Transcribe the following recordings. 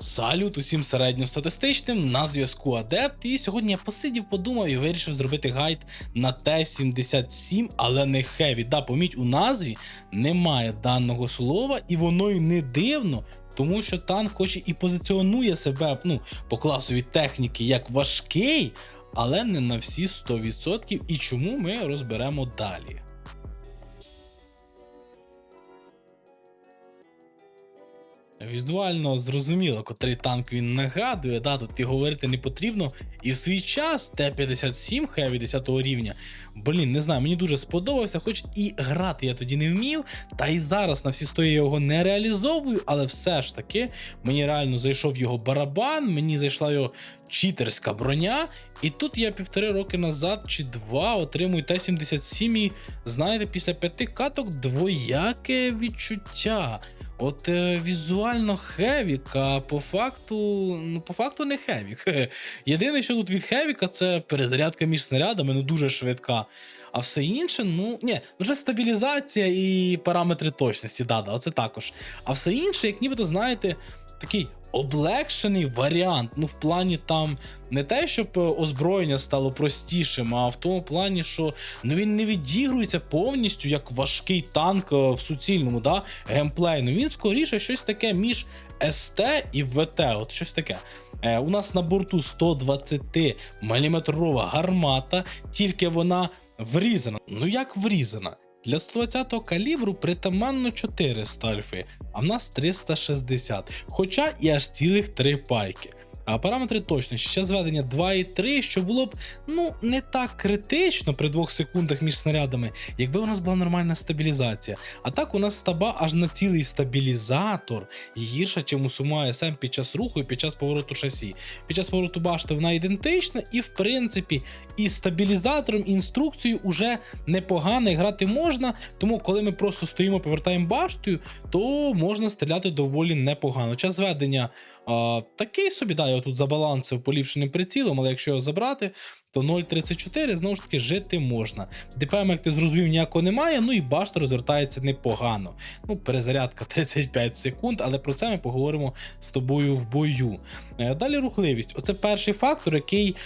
Салют усім середньостатистичним на зв'язку Адепт. І сьогодні я посидів, подумав і вирішив зробити гайд на Т-77, але не хеві. Да, поміть, у назві немає даного слова, і воно й не дивно. Тому що танк хоч і позиціонує себе ну, по класовій техніки як важкий, але не на всі 100%. І чому ми розберемо далі. Візуально зрозуміло, котрий танк він нагадує, да, тут і говорити не потрібно. І в свій час Т-57 Heavy 10 рівня, блін, не знаю, мені дуже сподобався, хоч і грати я тоді не вмів, та і зараз на всі стої його не реалізовую, але все ж таки мені реально зайшов його барабан, мені зайшла його читерська броня, і тут я півтори роки назад чи два отримую Т-77 і, знаєте, після п'яти каток двояке відчуття. От е, візуально Хевік, а по факту, ну по факту не Хевік. Єдине, що тут від Хевіка, це перезарядка між снарядами, ну дуже швидка. А все інше, ну ні, ну вже стабілізація і параметри точності, да, да, оце також. А все інше, як нібито, знаєте, такий облегшений варіант. Ну, в плані там не те, щоб е, озброєння стало простішим, а в тому плані, що ну він не відігрується повністю як важкий танк е, в суцільному да, геймплейну. Він скоріше щось таке між СТ і ВТ. От щось таке. Е, у нас на борту 120 мм гармата, тільки вона врізана. Ну як врізана? Для 120-го калібру притаманно 400 стальфи, а в нас 360, хоча і аж цілих 3 пайки. А параметри точності, час зведення 2,3, що було б ну не так критично при 2 секундах між снарядами, якби у нас була нормальна стабілізація. А так у нас стаба аж на цілий стабілізатор гірша, чим у Сума СМ під час руху і під час повороту шасі. Під час повороту башти вона ідентична, і в принципі і стабілізатором, і інструкцією уже непогано і грати можна. Тому, коли ми просто стоїмо, повертаємо баштою, то можна стріляти доволі непогано. Час зведення такий собі, да, я тут забалансив поліпшеним прицілом, але якщо його забрати, то 0.34 знову ж таки жити можна. ДПМ, як ти зрозумів, ніякого немає, ну і башта розвертається непогано. Ну, перезарядка 35 секунд, але про це ми поговоримо з тобою в бою. Е, Далі рухливість. Оце перший фактор, який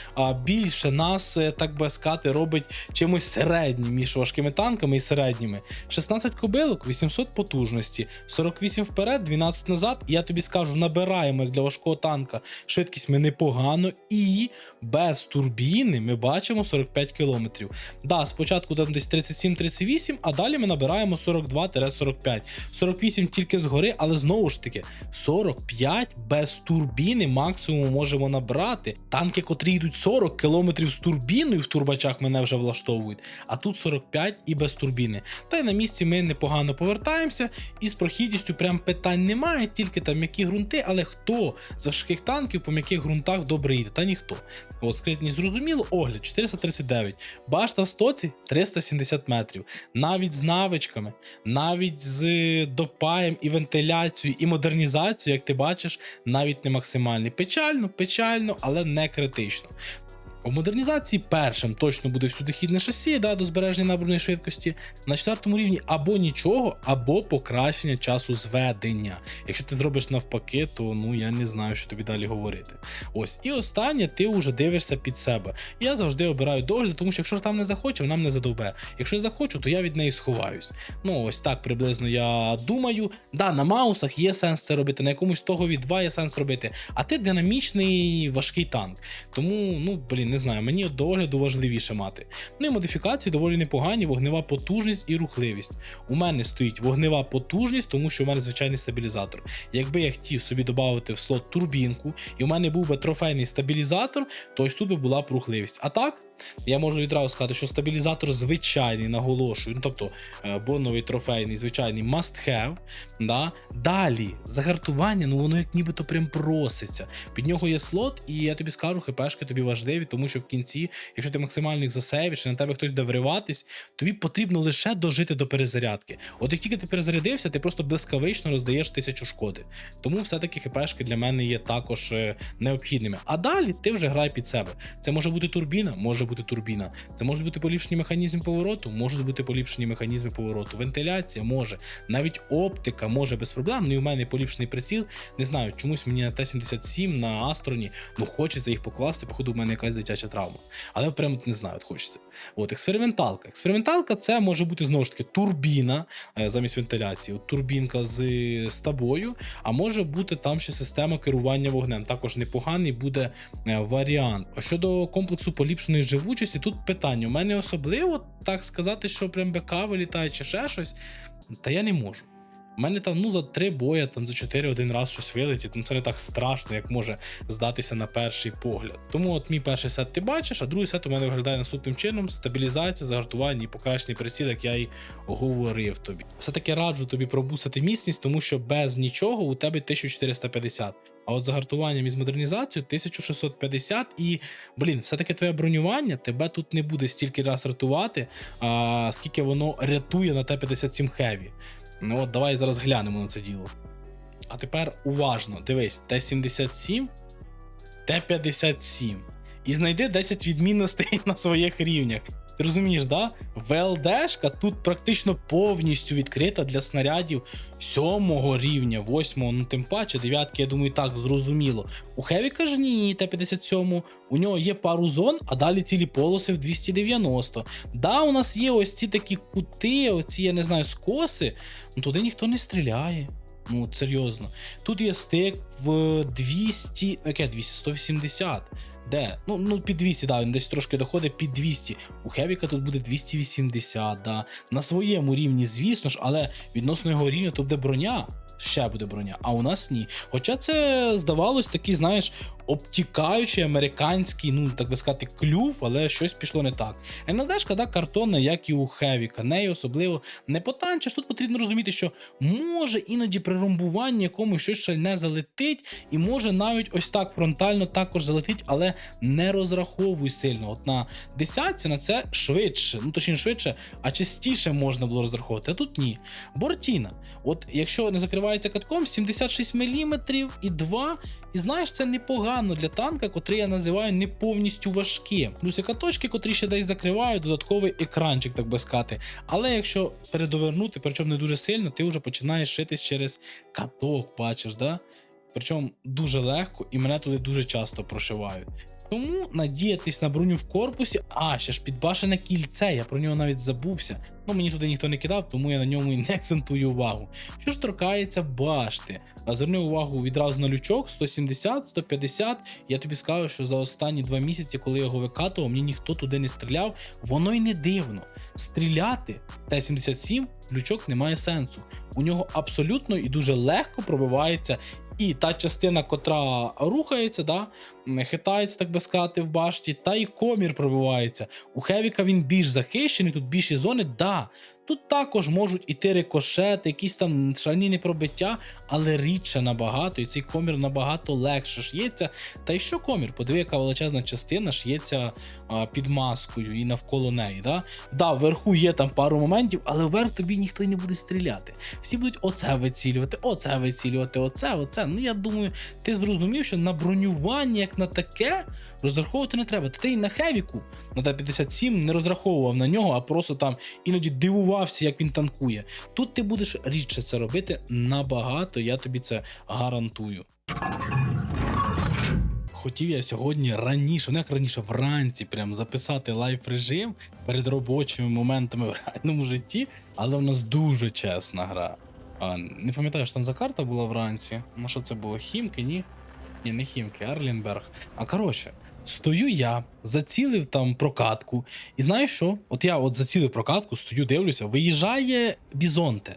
більше нас, е, так би сказати, робить чимось середнім між важкими танками і середніми. 16 кобилок, 800 потужності, 48 вперед, 12 назад. І я тобі скажу, набираємо як для важкого танка швидкість ми непогано і без турбіни ми бачимо 45 км. Да, спочатку там десь 37-38, а далі ми набираємо 42-45. 48 тільки згори, але знову ж таки 45 без турбіни максимум можемо набрати. Танки, котрі йдуть 40 км з турбіною в турбачах, мене вже влаштовують. А тут 45 і без турбіни. Та й на місці ми непогано повертаємося, і з прохідністю прям питань немає, тільки там м'які ґрунти, але хто з важких танків по м'яких ґрунтах добре їде? Та ніхто. От скритність зрозуміло, огляд 439, башта в стоці 370 метрів. Навіть з навичками, навіть з допаєм і вентиляцією, і модернізацією, як ти бачиш, навіть не максимальний. Печально, печально, але не критично. У модернізації першим точно буде всюдихідне шасі да, до збереження набраної швидкості. На четвертому рівні або нічого, або покращення часу зведення. Якщо ти зробиш навпаки, то ну я не знаю, що тобі далі говорити. Ось, і останнє, ти вже дивишся під себе. Я завжди обираю догляд, тому що якщо там не захоче, вона мене задовбе. Якщо я захочу, то я від неї сховаюсь. Ну ось так приблизно я думаю. Да, на маусах є сенс це робити, на якомусь того від 2 є сенс робити. А ти динамічний важкий танк. Тому, ну блін, не знаю, мені до огляду важливіше мати. Ну і модифікації доволі непогані, вогнева потужність і рухливість. У мене стоїть вогнева потужність, тому що у мене звичайний стабілізатор. Якби я хотів собі додати в слот турбінку, і у мене був би трофейний стабілізатор, то ось тут би була б рухливість. А так, я можу відразу сказати, що стабілізатор звичайний, наголошую, ну тобто е, боновий трофейний, звичайний must have. Да? Далі, загартування, ну воно як нібито прям проситься. Під нього є слот, і я тобі скажу, хпшки тобі важливі, тому що в кінці, якщо ти максимально їх засейвиш, і на тебе хтось буде вриватись, тобі потрібно лише дожити до перезарядки. От як тільки ти перезарядився, ти просто блискавично роздаєш тисячу шкоди. Тому все-таки хпшки для мене є також е, необхідними. А далі ти вже грай під себе. Це може бути турбіна, може бути бути турбіна. Це може бути поліпшені механізм повороту, можуть бути поліпшені механізми повороту. Вентиляція може, навіть оптика може без проблем. Ну і в мене поліпшений приціл. Не знаю, чомусь мені на Т-77, на Астроні, ну хочеться їх покласти, походу, в мене якась дитяча травма. Але прямо не знаю, от хочеться. От, експерименталка. Експерименталка це може бути знову ж таки турбіна е, замість вентиляції. От, турбінка з, тобою, а може бути там ще система керування вогнем. Також непоганий буде е, варіант. А Щодо комплексу поліпшеної живучості, тут питання. У мене особливо так сказати, що прям БК вилітає чи ще щось. Та я не можу. У мене там ну за три боя, там за чотири один раз щось вилетить. Ну це не так страшно, як може здатися на перший погляд. Тому от мій перший сет ти бачиш, а другий сет у мене виглядає наступним чином: стабілізація, загартування і покращений приціл, як я й говорив тобі. Все-таки раджу тобі пробусити міцність, тому що без нічого у тебе 1450. А от загартуванням і з модернізацією 1650 і, блін, все-таки твоє бронювання тебе тут не буде стільки раз рятувати, а скільки воно рятує на Т-57 Heavy. Ну от давай зараз глянемо на це діло. А тепер уважно, дивись, Т-77, Т-57. І знайди 10 відмінностей на своїх рівнях. Ти розумієш, да? ВЛДшка тут практично повністю відкрита для снарядів сьомого рівня, восьмого, ну тим паче, дев'ятки, я думаю, так зрозуміло. У Хевіка ж ні, Т-57, у нього є пару зон, а далі цілі полоси в 290. Да, у нас є ось ці такі кути, оці, я не знаю, скоси, ну туди ніхто не стріляє. Ну, серйозно. Тут є стик в 200, ну, яке 200, 180. Де? Ну, ну під 200, да, він десь трошки доходить під 200. У Хевіка тут буде 280, да. На своєму рівні, звісно ж, але відносно його рівня то буде броня. Ще буде броня, а у нас ні. Хоча це здавалось такий, знаєш, обтікаючий американський, ну так би сказати, клюв, але щось пішло не так. НЛДшка, да, картонна, як і у Хевіка. Неї особливо не потанчиш. Тут потрібно розуміти, що може іноді при ромбуванні якомусь щось шальне залетить, і може навіть ось так фронтально також залетить, але не розраховуй сильно. От на десятці на це швидше, ну точніше швидше, а частіше можна було розраховувати. А тут ні. Бортіна. От якщо не закривається катком, 76 мм і 2. І знаєш, це непогано для танка, котрий я називаю не повністю важким. Плюс і каточки, котрі ще десь закривають, додатковий екранчик, так би сказати. Але якщо передовернути, причому не дуже сильно, ти вже починаєш шитись через каток, бачиш, да? Причому дуже легко і мене туди дуже часто прошивають. Тому надіятись на броню в корпусі, а ще ж підбашене кільце, я про нього навіть забувся. Ну мені туди ніхто не кидав, тому я на ньому і не акцентую увагу. Що ж торкається башти, зверни увагу відразу на лючок 170, 150. Я тобі скажу, що за останні два місяці, коли я його викатував, мені ніхто туди не стріляв. Воно й не дивно. Стріляти Т-77 в лючок немає сенсу. У нього абсолютно і дуже легко пробивається і та частина, котра рухається, да, хитається, так би сказати, в башті, та і комір пробивається. У Хевіка він більш захищений, тут більші зони, да. Тут також можуть іти рикошети, якісь там шальні непробиття, але рідше набагато, і цей комір набагато легше ш'ється. Та й що комір? Подиви, яка величезна частина ш'ється під маскою і навколо неї. Да? да, вверху є там пару моментів, але вверх тобі ніхто й не буде стріляти. Всі будуть оце вицілювати, оце вицілювати, оце, оце. Ну я думаю, ти зрозумів, що на бронювання, як на таке, розраховувати не треба. Ти й на Хевіку на Т-57 не розраховував на нього, а просто там іноді дивувався, як він танкує. Тут ти будеш рідше це робити набагато, я тобі це гарантую. Хотів я сьогодні раніше, не як раніше, вранці прям записати лайф режим перед робочими моментами в реальному житті, але в нас дуже чесна гра. А, не пам'ятаю, що там за карта була вранці. Ну що це було? Хімки, ні? Ні, не Хімки, Арлінберг. А коротше, стою я, зацілив там прокатку. І знаєш що? От я от зацілив прокатку, стою, дивлюся, виїжджає Бізонте.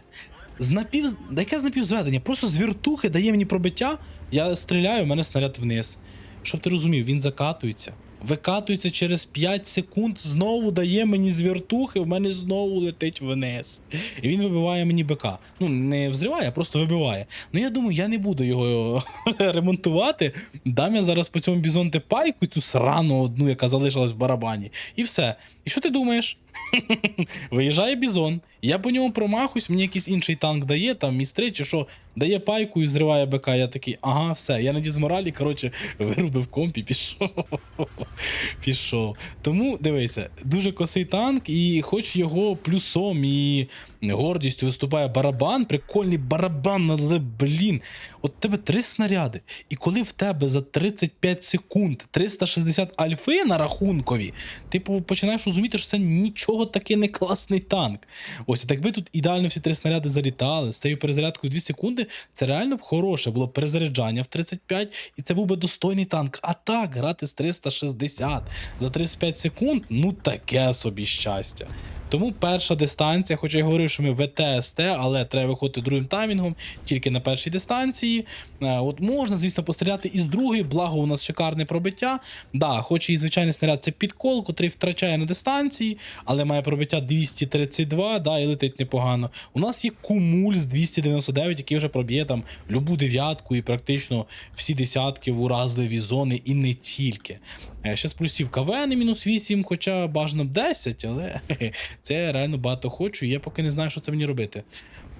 З напів... яке з напівзведення? Просто з віртухи дає мені пробиття, я стріляю, у мене снаряд вниз. Щоб ти розумів, він закатується. Викатується через 5 секунд, знову дає мені з віртухи, в мене знову летить вниз. І він вибиває мені БК. Ну, не взриває, а просто вибиває. Ну я думаю, я не буду його ремонтувати. Дам я зараз по цьому бізонте пайку, цю срану одну, яка залишилась в барабані. І все. І що ти думаєш? Виїжджає бізон, я по ньому промахуюсь, мені якийсь інший танк дає, там містри чи що, дає пайку і зриває БК. Я такий, ага, все, я на дізморалі, коротше, вирубив комп і пішов. пішов. Тому дивися, дуже косий танк, і хоч його плюсом і гордістю виступає барабан, прикольний барабан, але блін, от тебе три снаряди. І коли в тебе за 35 секунд 360 альфи на рахункові, типу починаєш розуміти, що це нічого таки не класний танк. Ось так якби тут ідеально всі три снаряди залітали, з цією перезарядкою 2 секунди, це реально б хороше було б перезаряджання в 35, і це був би достойний танк. А так, грати з 360 за 35 секунд, ну таке собі щастя. Тому перша дистанція, хоча я говорив, що ми ВТСТ, але треба виходити другим таймінгом, тільки на першій дистанції. Е, От можна, звісно, постріляти із другої, благо у нас шикарне пробиття. Да, хоч і звичайний снаряд це підкол, котрий втрачає на дистанції, але має пробиття 232, да, і летить непогано. У нас є кумуль з 299, який вже проб'є там любу дев'ятку і практично всі десятки в уразливі зони, і не тільки. Е, Ще з плюсів КВН мінус 8, хоча бажано б 10, але це реально багато хочу, і я поки не знаю, що це мені робити.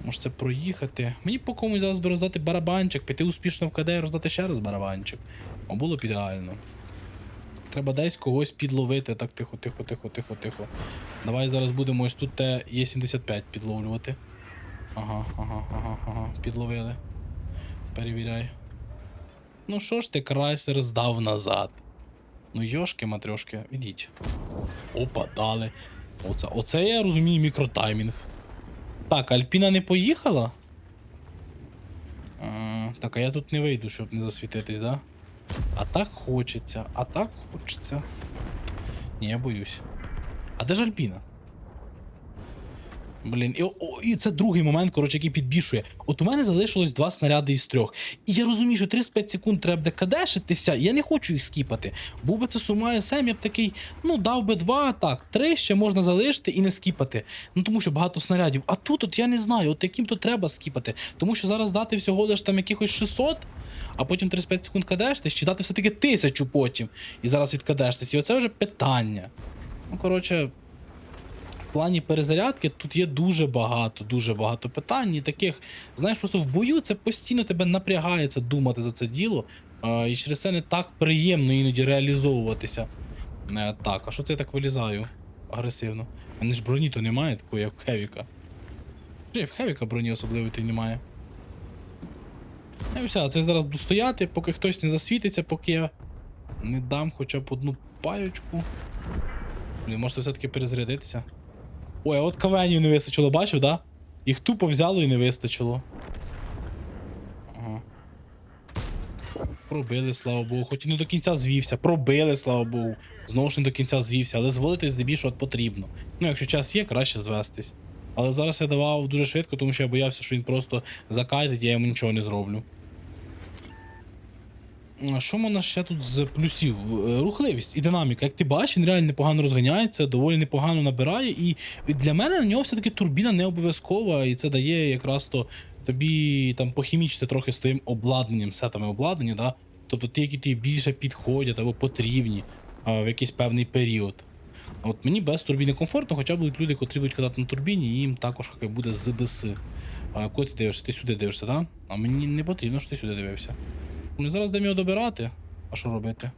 Може це проїхати. Мені по комусь зараз би роздати барабанчик, піти успішно в КД і роздати ще раз барабанчик. О, було б ідеально. Треба десь когось підловити. Так, тихо, тихо, тихо, тихо, тихо. Давай зараз будемо ось тут те Є75 підловлювати. Ага, ага, ага, ага. Підловили. Перевіряй. Ну що ж ти, крайсер здав назад? Ну, йошки, матрешки, ідіть. Опа, дали. Оце, оце я розумію мікротаймінг. Так, Альпіна не поїхала? А, так, а я тут не вийду, щоб не засвітитись, да? А так хочеться, а так хочеться. Ні, я боюсь. А де ж Альпіна? Блін, і, і це другий момент, коротше, який підбішує. От у мене залишилось два снаряди із трьох. І я розумію, що 35 секунд треба буде кадешитися, я не хочу їх скіпати. Був би це сума СМ, я б такий, ну, дав би два, так, три ще можна залишити і не скіпати. Ну тому що багато снарядів. А тут от я не знаю, от яким то треба скіпати. Тому що зараз дати всього лиш там якихось 600, а потім 35 секунд кадештись, чи дати все-таки тисячу потім. І зараз відкадештись. І оце вже питання. Ну, коротше. Плані перезарядки тут є дуже багато, дуже багато питань. І таких, знаєш, просто в бою це постійно тебе напрягається думати за це діло. І через це не так приємно іноді реалізовуватися. Е, Так, а що це я так вилізаю агресивно? У мене ж броні то немає такої, як в Хевіка. Вже в Хевіка броні особливої то й немає. Ну і все, це зараз буду стояти, поки хтось не засвітиться, поки я не дам хоча б одну паючку. Блін, можете все-таки перезарядитися. Ой, а от кавенів не вистачило, бачив, да? Їх тупо взяло і не вистачило. Пробили, слава Богу. Хоч і не до кінця звівся. Пробили, слава Богу. Знову ж не до кінця звівся, але зводити здебільшого потрібно. Ну, якщо час є, краще звестись. Але зараз я давав дуже швидко, тому що я боявся, що він просто закайтить, я йому нічого не зроблю. Що можна ще тут з плюсів? Е, Рухливість і динаміка. Як ти бачиш, він реально непогано розганяється, доволі непогано набирає. І для мене на нього все-таки турбіна не обов'язкова, і це дає якраз то тобі там похімічити трохи з твоїм обладнанням, сетами обладнання, да? тобто ті, які тобі більше підходять або потрібні а, в якийсь певний період. От мені без турбіни комфортно, хоча будуть люди, котрі будуть катати на турбіні, і їм також хай буде ЗБС. А куди ти дивишся? Ти сюди дивишся, так? Да? А мені не потрібно, щоб ти сюди дивився. Ну зараз йдемо його добирати. А що робити?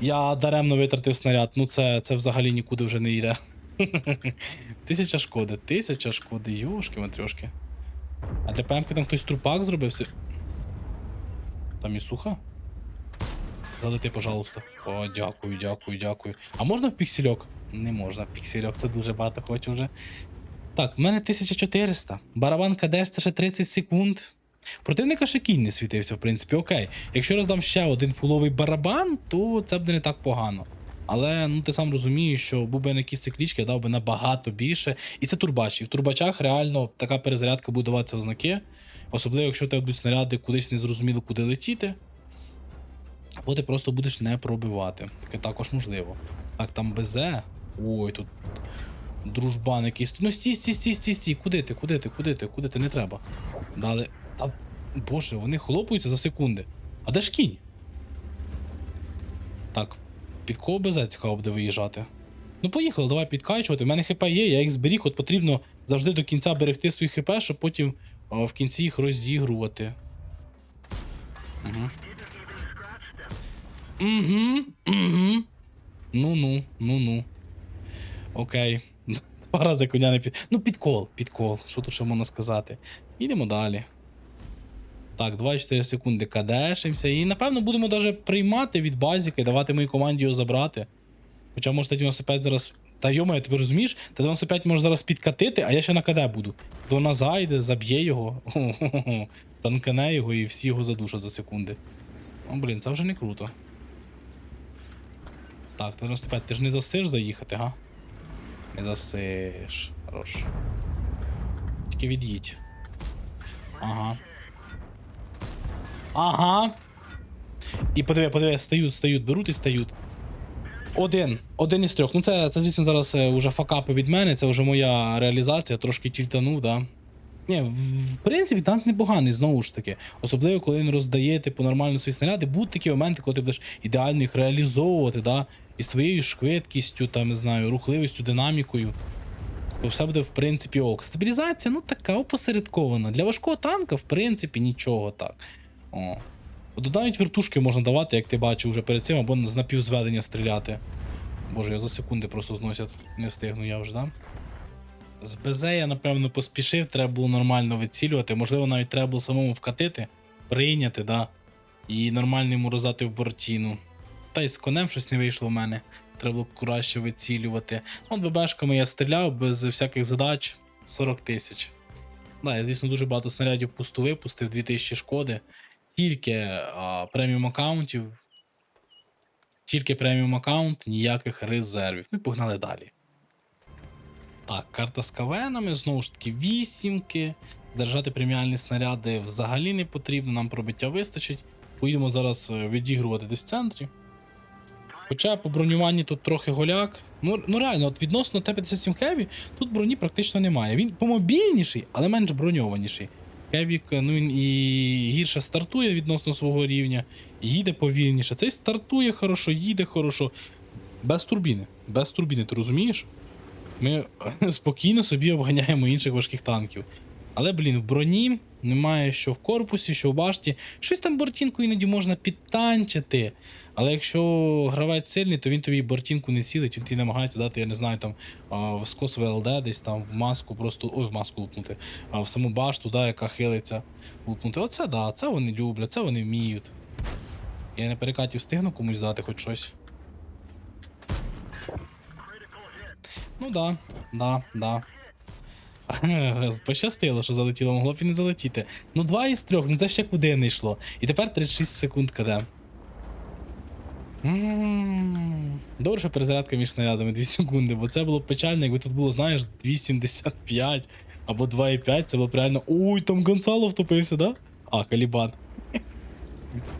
Я даремно витратив снаряд, ну це, це взагалі нікуди вже не йде. Тисяча шкоди, тисяча шкоди, йошки матрьошки. А для ПМки там хтось трупак зробив. Там і суха? Залети, пожалуйста. О, дякую, дякую, дякую. А можна в піксельок? Не можна в піксельок, це дуже багато хочу вже. Так, в мене 1400. Барабан кадеш це ще 30 секунд. Противника ще кінь не світився, в принципі, окей. Якщо роздам ще один фуловий барабан, то це буде не так погано. Але ну ти сам розумієш, що був би на якісь циклічки, я дав би набагато більше. І це турбач. І в турбачах реально така перезарядка буде даватися в знаки. Особливо, якщо тебе будуть снаряди кудись незрозуміло куди летіти. Або ти просто будеш не пробивати. Таке також можливо. Так, там БЗ. Ой, тут дружбан якийсь. Ну стій, стій, стій, стій, стій. Куди ти, куди ти, куди ти, куди ти не треба. Дали. Та, боже, вони хлопаються за секунди. А де ж кінь? Так, під кого цікаво буде виїжджати? Ну, поїхали, давай підкачувати. У мене хп є, я їх зберіг, от потрібно завжди до кінця берегти свої хп, щоб потім а, в кінці їх розігрувати. Угу. Угу. Ну-ну, ну-ну. Окей. Два рази коня не під. Ну, підкол, підкол. Що тут ще можна сказати? Ідемо далі. Так, 24 секунди кадешимося. І напевно будемо даже приймати від базіки, давати моїй команді його забрати. Хоча може Т-95 зараз. Та йома, ти розумієш? Т-95 може зараз підкатити, а я ще на КД буду. Вона зайде, заб'є його. Танкане його і всі його задушать за секунди. О, блін, це вже не круто. Так, Т-95, ти ж не засиш заїхати, га? Не засиш. Хорош. Тільки від'їдь. Ага. Ага. І подиви, подиви, стають, стають, беруть і стають. Один. Один із трьох. Ну, це, це звісно, зараз е, уже факапи від мене, це вже моя реалізація, трошки тільтанув, да. Ні, в- принципі, танк непоганий, знову ж таки. Особливо, коли він роздає типу, нормально свої снаряди, будуть такі моменти, коли ти будеш ідеально їх реалізовувати, да, і з твоєю швидкістю, там, не знаю, рухливістю, динамікою. То все буде, в принципі, ок. Стабілізація, ну така опосередкована. Для важкого танка, в принципі, нічого так. О. Навіть вертушки можна давати, як ти бачив вже перед цим, або з напівзведення стріляти. Боже, я за секунди просто зносять. Не встигну я вже, да? З БЗ я, напевно, поспішив, треба було нормально вицілювати. Можливо, навіть треба було самому вкатити, прийняти, да. І нормально йому роздати в бортіну. Та й з конем щось не вийшло в мене. Треба було краще вицілювати. От ББшками я стріляв без всяких задач 40 тисяч. Да, я, звісно, дуже багато снарядів пусту випустив, 2000 шкоди. Тільки преміум аккаунтів. Тільки преміум аккаунт, ніяких резервів. Ну і погнали далі. Так, карта з кавенами, знову ж таки, вісімки. Держати преміальні снаряди взагалі не потрібно, нам пробиття вистачить. Поїдемо зараз е, відігрувати десь в центрі. Хоча по бронюванні тут трохи голяк. Ну, ну реально, от відносно Т-57 Heavy тут броні практично немає. Він помобільніший, але менш броньованіший. Хевік, ну і гірше стартує відносно свого рівня, їде повільніше. Цей стартує хорошо, їде хорошо. Без турбіни. Без турбіни, ти розумієш? Ми спокійно собі обганяємо інших важких танків. Але, блін, в броні немає що в корпусі, що в башті. Щось там бортінку іноді можна підтанчити. Але якщо гравець сильний, то він тобі бортінку не цілить, він тобі намагається дати, я не знаю, там в скос ВЛД, десь там в маску, просто ой, в маску лупнути, а в саму башту, да, яка хилиться, лупнути. Оце да, це вони люблять, це вони вміють. Я на перекаті встигну комусь дати хоч щось. Ну да, да, да. Пощастило, що залетіло, могло б і не залетіти. Ну, два із трьох, ну це ще куди не йшло. І тепер 36 секунд КД. Добре, що перезарядка між снарядами 2 секунди, бо це було б печально, якби тут було, знаєш, 2,75 або 2,5, це було б реально. Ой, там Гонсало втопився, да? А, Калібан.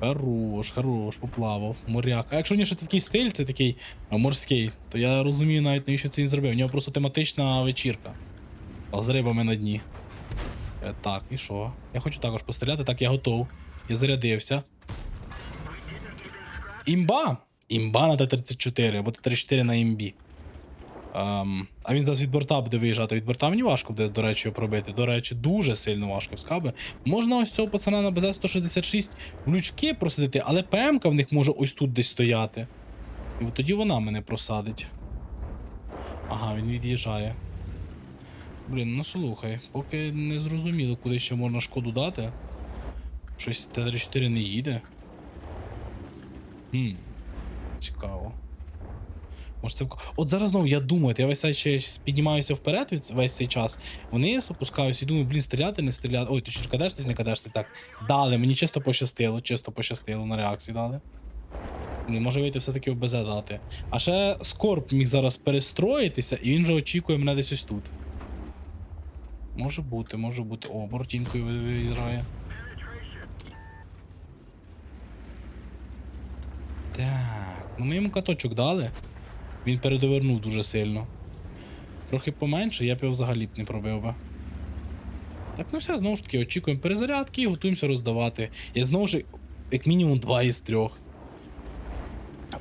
Хорош, хорош, поплавав. Моряк. А якщо у нього ще такий стиль, це такий морський, то я розумію навіть навіщо це він зробив. У нього просто тематична вечірка. А з рибами на дні. Е, так, і що? Я хочу також постріляти, так, я готов. Я зарядився. Імба! Імба на Т-34, або Т-34 на імбі. Ем, а він зараз від борта буде виїжджати. Від борта мені важко буде, до речі, його пробити. До речі, дуже сильно важко скаби. Можна ось цього пацана на БЗ-166 в лючки просидити, але ПМК в них може ось тут десь стояти. І от тоді вона мене просадить. Ага, він від'їжджає. Блін, ну слухай, поки не зрозуміло, куди ще можна шкоду дати. Щось Т-34 не їде. Хм. Цікаво. Може це в... От зараз знову я думаю, я весь цей ще піднімаюся вперед від весь цей час. Вниз опускаюся і думаю, блін, стріляти, не стріляти. Ой, ти що кадештесь, не кадешти. Так. Дали, мені чисто пощастило, чисто пощастило на реакції дали. Блін, може вийти все-таки в БЗ дати. А ще Скорп міг зараз перестроїтися, і він же очікує мене десь ось тут. Може бути, може бути. О, бортінкою ви- Так, ну ми йому каточок дали. Він передовернув дуже сильно. Трохи поменше, я б його взагалі б не пробив би. Так, ну все, знову ж таки, очікуємо перезарядки і готуємося роздавати. Я знову ж, як мінімум, два із трьох.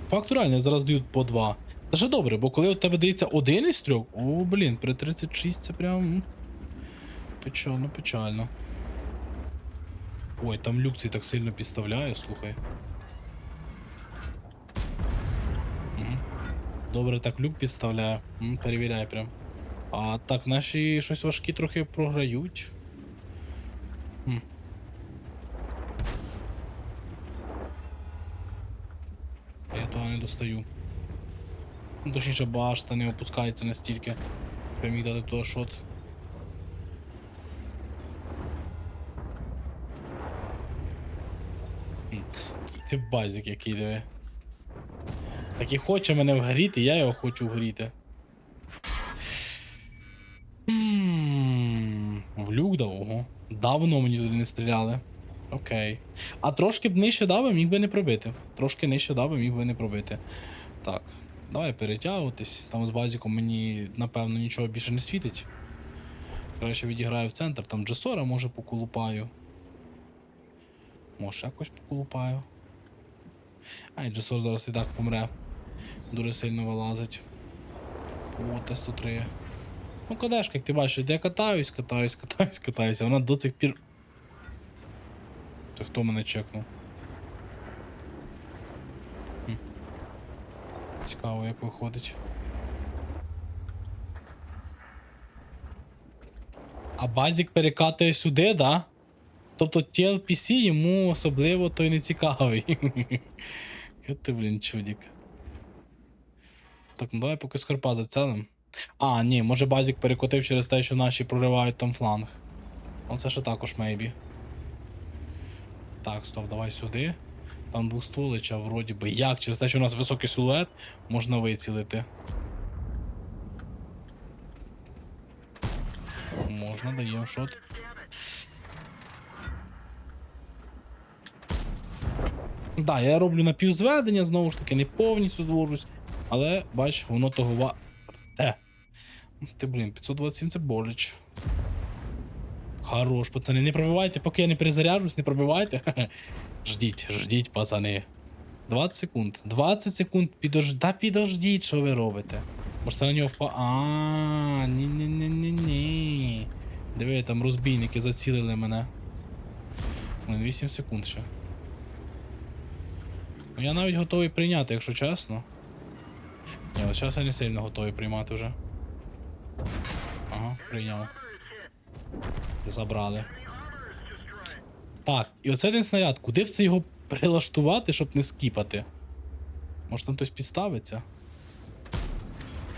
Фактурально зараз дають по два. Це ж добре, бо коли у тебе дається один із трьох, о, блін, при 36 це прям. Печально, печально. Ой, там люк цей так сильно підставляє, слухай. Добре, так люк підставляє. М, перевіряй прям. А так, наші щось важкі трохи програють. Хм. Я того не достаю. Ну, Точніше, башта не опускається настільки. Щоб я міг дати того шот. Хм. Ти базик який диви. Так і хоче мене вгріти, я його хочу вгріти. М, В люк дав, ого. Давно мені туди не стріляли. Окей. А трошки б нижче дав, міг би не пробити. Трошки нижче дав, міг би не пробити. Так, давай перетягуватись. Там з базіком мені, напевно, нічого більше не світить. Краще відіграю в центр, там Джесора може поколупаю. Може, якось поколупаю. Ай, Джесор зараз і так помре. Дуже сильно вилазить. О, Т-103. Ну, кадешка, як ти бачиш, я катаюсь, катаюсь, катаюсь, катаюсь, а вона до цих пір. Це хто мене чекнув? Хм. Цікаво, як виходить. А базік перекатує сюди, да? Тобто TLPC йому особливо той не цікавий. Ти, блін, чудік. Так, ну давай поки скорпа зацелим. А, ні, може базік перекотив через те, що наші проривають там фланг. Оце ще також мейбі. Так, стоп, давай сюди. Там двостволича, вроді би. Як? Через те, що у нас високий силует, можна вицілити. Можна, даємо шот. Да, я роблю напівзведення, знову ж таки, не повністю зложусь. Але, бач, воно того ва. Ти, блін, 527 це боліч. Хорош, пацани, не пробивайте, поки я не перезаряжусь, не пробивайте. Ждіть, ждіть, пацани. 20 секунд. 20 секунд підож... Да підождіть, що ви робите. Може це на нього впа. А, ні ні ні ні ні Диви, там розбійники зацілили мене. Блін, 8 секунд ще. Ну я навіть готовий прийняти, якщо чесно. Ні, от зараз я не сильно готовий приймати вже. Ага, прийняв. Забрали. Так, і оце один снаряд. Куди б це його прилаштувати, щоб не скіпати? Може там хтось підставиться?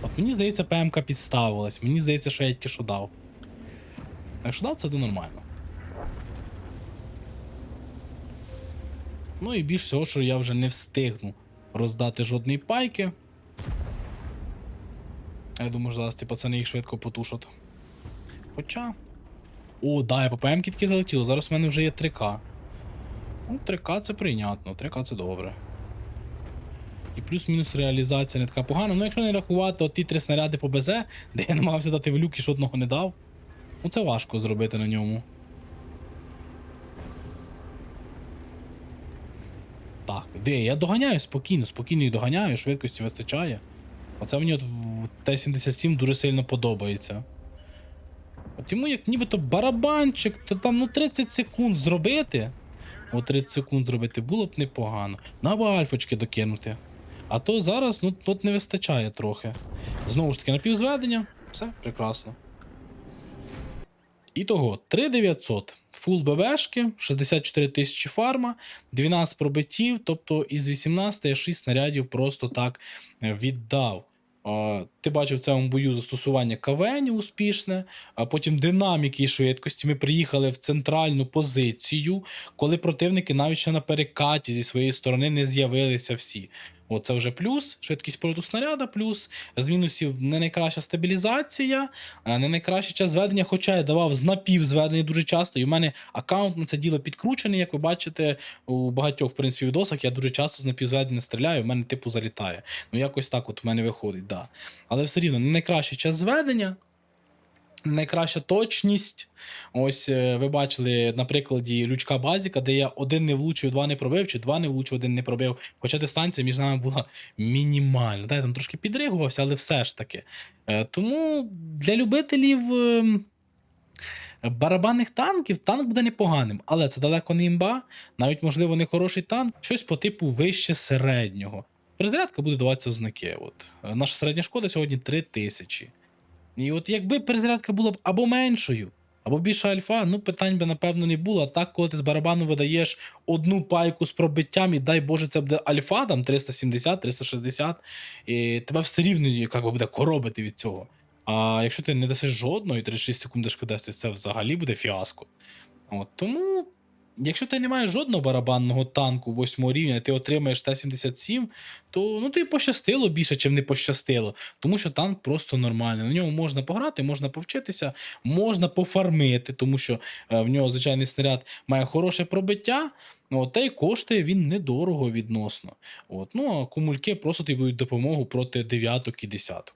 От мені здається, ПМК підставилась. Мені здається, що я тільки що дав. Якщо дав, це то нормально. Ну і більш всього, що я вже не встигну роздати жодної пайки. Я думаю, що зараз ці пацани їх швидко потушать. Хоча. О, да, я по ПМ таки залетіло. Зараз в мене вже є 3К. Ну, 3К це прийнятно, 3К це добре. І плюс-мінус реалізація не така погана. Ну, якщо не рахувати от ті три снаряди по БЗ, де я намагався дати в люк і жодного не дав. Ну це важко зробити на ньому. Так, де? Я доганяю спокійно, спокійно їх доганяю, швидкості вистачає. Оце мені от Т-77 дуже сильно подобається. От йому як нібито барабанчик, то там ну 30 секунд зробити. О 30 секунд зробити було б непогано. Ну альфочки докинути. А то зараз ну тут не вистачає трохи. Знову ж таки, напівзведення. Все, прекрасно. Ітого 3900. Фул БВшки, 64 тисячі фарма, 12 пробиттів, тобто із 18 я 6 снарядів просто так е, віддав. Ти бачив в цьому бою застосування КВН успішне, а потім динаміки і швидкості. Ми приїхали в центральну позицію, коли противники навіть ще на перекаті зі своєї сторони не з'явилися всі. От це вже плюс, швидкість польоту снаряда, плюс з мінусів не найкраща стабілізація, е, не найкращий час зведення, хоча я давав з напівзведення дуже часто, і в мене аккаунт на це діло підкручений, як ви бачите, у багатьох в принципі відосах я дуже часто з напівзведення стріляю, в мене типу залітає. Ну якось так от в мене виходить, да. Але все рівно не найкращий час зведення. Найкраща точність. Ось е, ви бачили на прикладі лючка Базіка, де я один не влучив, два не пробив, чи два не влучив, один не пробив. Хоча дистанція між нами була мінімальна. Та, я там трошки підригувався, але все ж таки. Е, Тому для любителів. ем, Барабанних танків танк буде непоганим, але це далеко не імба, навіть, можливо, не хороший танк, щось по типу вище середнього. Перезарядка буде даватися в знаки. От. Е, Наша середня шкода сьогодні 3000. І от якби перезарядка була б або меншою, або більша альфа, ну питань би напевно не було. А так, коли ти з барабану видаєш одну пайку з пробиттям, і дай Боже, це буде альфа, там 370, 360, і тебе все рівно як би, буде коробити від цього. А якщо ти не дасиш жодного і 36 секунд шкодести, це взагалі буде фіаско. От, тому, якщо ти не маєш жодного барабанного танку 8 рівня, ти отримаєш Т-77, то ну, тобі пощастило більше, чим не пощастило. Тому що танк просто нормальний. На ньому можна пограти, можна повчитися, можна пофармити, тому що е, в нього звичайний снаряд має хороше пробиття. Ну, от, та й коштує він недорого відносно. От, ну, а кумульки просто тобі будуть допомогу проти дев'яток і десяток.